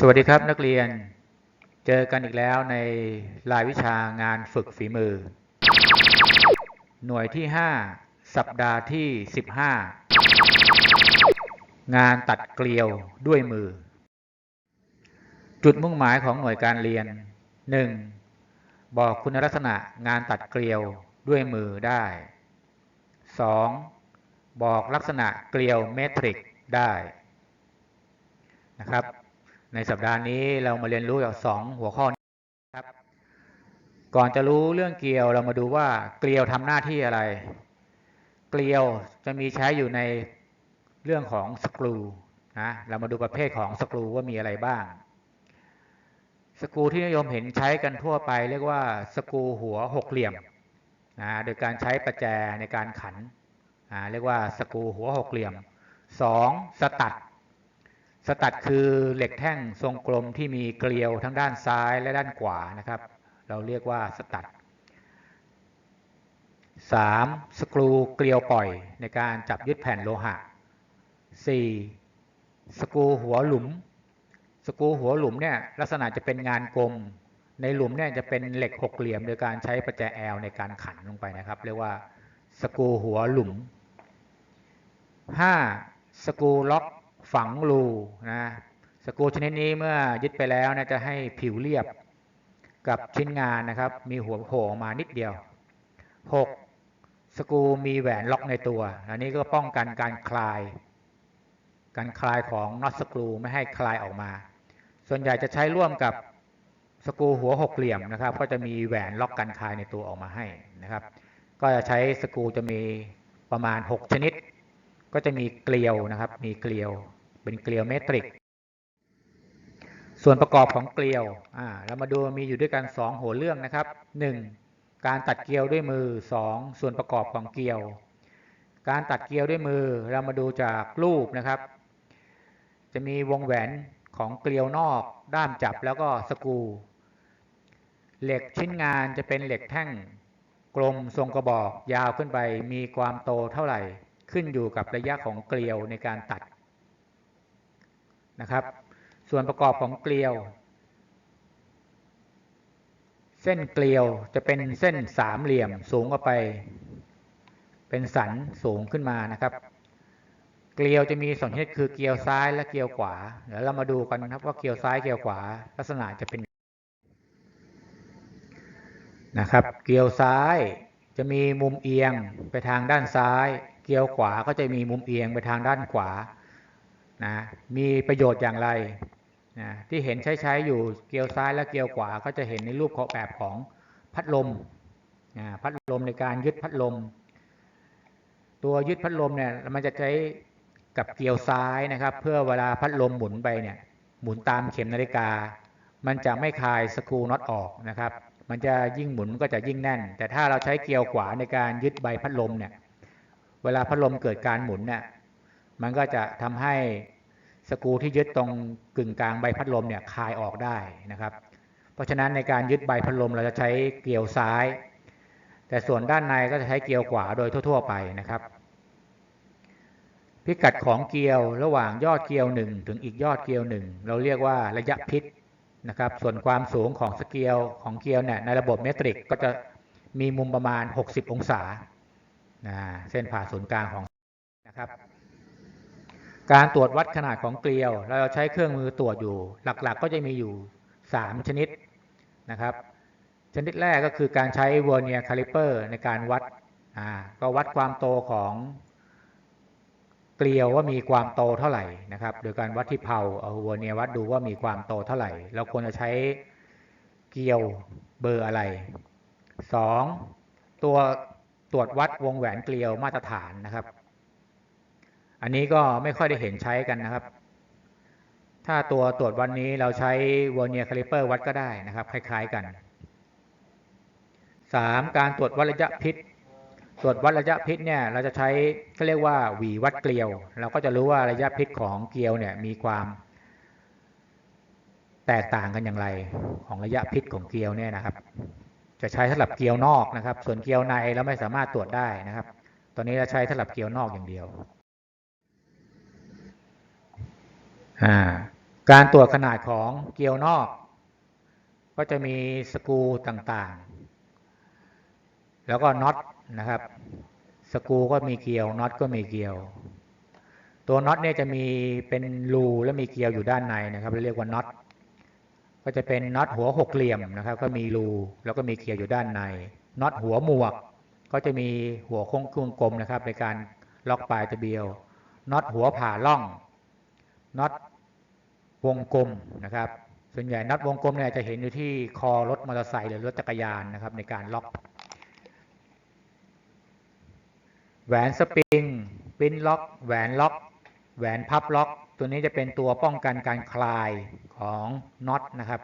สวัสดีครับนักเรียน เจอกันอีกแล้วในรายวิชางานฝึกฝีมือ หน่วยที่ 5 สัปดาห์ที่ 15 งานตัดเกลียวด้วยมือ จุดมุ่งหมายของหน่วยการเรียน 1. บอกคุณลักษณะงานตัดเกลียวด้วยมือได้ 2. บอกลักษณะเกลียวเมตริกได้นะครับ ในสัปดาห์นี้เรามาเรียนรู้จากสองหัวข้อนี้ครับ ก่อนจะรู้เรื่องเกลียวเรามาดูว่าเกลียวทำหน้าที่อะไร เกลียวจะมีใช้อยู่ในเรื่องของสกรูนะเรามาดูประเภทของสกรูว่ามีอะไรบ้าง สกรูที่นิยมเห็นใช้กันทั่วไป เรียกว่าสกรูหัวหกเหลี่ยมนะโดยการใช้ประแจในการขันนะเรียกว่าสกรูหัวหกเหลี่ยม 2. สตัด สตัดคือเหล็กแท่งทรงกลมที่มีเกลียวทั้งด้านซ้ายและด้านขวานะครับ เราเรียกว่าสตัด 3. สกรูเกลียวปล่อยในการจับยึดแผ่นโลหะ 4. สกรูหัวหลุม สกรูหัวหลุมเนี่ยลักษณะจะเป็นงานกลม ในหลุมเนี่ยจะเป็นเหล็กหกเหลี่ยมโดยการใช้ประแจแอลในการขันลงไปนะครับ เรียกว่าสกรูหัวหลุม 5. สกรูล็อก ฝังรูนะสกรูชนิดนี้เมื่อยึดไปแล้วนะจะให้ผิวเรียบกับชิ้นงานนะครับ มีหัวโผล่มานิดเดียว 6. สกรูมีแหวนล็อกในตัว อันนี้ก็ป้องกันการคลาย การคลายของน็อตสกรูไม่ให้คลายออกมา ส่วนใหญ่จะใช้ร่วมกับสกรูหัวหกเหลี่ยมนะครับ ก็จะมีแหวนล็อกกันคลายในตัวออกมาให้นะครับ ก็จะใช้สกรูจะมีประมาณ 6 ชนิด ก็จะมีเกลียวนะครับ มีเกลียว เป็นเกลียวเมตริก ส่วนประกอบของเกลียวอ่าเรามาดูมีอยู่ด้วยกัน 2 หัวเรื่องนะครับ 1. การตัดเกลียวด้วยมือ 2. ส่วนประกอบของเกลียว การตัดเกลียวด้วยมือเรามาดูจากรูปนะครับ จะมีวงแหวนของเกลียวนอกด้ามจับแล้วก็สกู เหล็กชิ้นงานจะเป็นเหล็กแท่งกลมทรงกระบอกยาวขึ้นไปมีความโตเท่าไหร่ ขึ้นอยู่กับระยะของเกลียวในการตัด นะครับ ส่วนประกอบของเกลียว เส้นเกลียวจะเป็นเส้นสามเหลี่ยมสูงออกไป เป็นสันสูงขึ้นมานะครับ เกลียวจะมีสองชนิดคือเกลียวซ้ายและเกลียวขวาเดี๋ยวเรามาดูกันนะครับว่าเกลียวซ้ายเกลียวขวา ลักษณะจะเป็นนะครับ เกลียวซ้ายจะมีมุมเอียงไปทางด้านซ้าย เกลียวขวาก็จะมีมุมเอียงไปทางด้านขวา นะมีประโยชน์อย่างไรนะที่เห็นใช้ใช้อยู่เกลียวซ้ายและเกลียวขวา ก็จะเห็นในรูปของแบบของพัดลมนะพัดลมในการยึดพัดลม ตัวยึดพัดลมเนี่ยมันจะใช้กับเกลียวซ้ายนะครับ เพื่อเวลาพัดลมหมุนไปเนี่ยหมุนตามเข็มนาฬิกา มันจะไม่คลายสกรูน็อตออกนะครับ มันจะยิ่งหมุนก็จะยิ่งแน่น แต่ถ้าเราใช้เกลียวขวาในการยึดใบพัดลมเนี่ยเวลาพัดลมเกิดการหมุนเนี่ย มันก็จะทำให้สกูที่ยึดตรงกึ่งกลางใบพัดลมเนี่ยคลายออกได้นะครับ เพราะฉะนั้นในการยึดใบพัดลมเราจะใช้เกลียวซ้าย แต่ส่วนด้านในก็จะใช้เกลียวขวาโดยทั่ว ๆ ไปนะครับ พิกัดของเกลียวระหว่างยอดเกลียวหนึ่งถึงอีกยอดเกลียวหนึ่งเราเรียกว่าระยะพิษนะครับ ส่วนความสูงของสเกลียวของเกลียวเนี่ยในระบบเมตริกก็จะมีมุมประมาณ 60 องศานะเส้นผ่าศูนย์กลางของนะครับ การตรวจวัดขนาดของเกลียว เราใช้เครื่องมือตรวจอยู่ หลักๆก็จะมีอยู่ 3 ชนิดนะครับ ชนิดแรกก็คือการใช้เวอร์เนียคาลิเปอร์ในการวัดอ่าก็วัดความโตของเกลียวว่ามีความโตเท่าไหร่นะครับ โดยการวัดที่เพาเอาเวอร์เนียวัดดูว่ามีความโตเท่าไหร่ เราควรจะใช้เกลียวเบอร์อะไร 2. ตัวตรวจวัดวงแหวนเกลียวมาตรฐานนะครับ อันนี้ก็ไม่ค่อยได้เห็นใช้กันนะครับ ถ้าตัวตรวจวันนี้เราใช้วอร์เนียคาลิเปอร์วัดก็ได้นะครับ คล้าย ๆกัน 3. การตรวจวัดระยะพิษ ตรวจวัดระยะพิษเนี่ยเราจะใช้ก็เรียกว่าหวีวัดเกลียว เราก็จะรู้ว่าระยะพิษของเกลียวเนี่ยมีความแตกต่างกันอย่างไรของระยะพิษของเกลียวเนี่ยนะครับ จะใช้สำหรับเกลียวนอกนะครับ ส่วนเกลียวในเราไม่สามารถตรวจได้นะครับ ตอนนี้เราใช้สำหรับเกลียวนอกอย่างเดียว อ่า การตรวจขนาดของเกลียวนอก ก็จะมีสกรูต่างๆ แล้วก็น็อตนะครับ สกรูก็มีเกลียวน็อตก็มีเกลียว ตัวน็อตเนี่ยจะมีเป็นรูและมีเกลียวอยู่ด้านในนะครับเรียกว่าน็อตก็จะเป็นน็อตหัวหกเหลี่ยมนะครับ ก็มีรูแล้วก็มีเกลียวอยู่ด้านในน็อตหัวหมวก ก็จะมีหัวโค้งกลมนะครับ ในการล็อกปลายตะเบียวน็อตหัวผ่าล่อง น็อตวงกลมนะครับ ส่วนใหญ่น็อตวงกลมเนี่ยจะเห็นอยู่ที่คอรถมอเตอร์ไซค์หรือรถจักรยานนะครับ ในการล็อก แหวนสปริงปิ้นล็อก แหวนล็อก แหวนพับล็อก ตัวนี้จะเป็นตัวป้องกันการคลายของน็อตนะครับ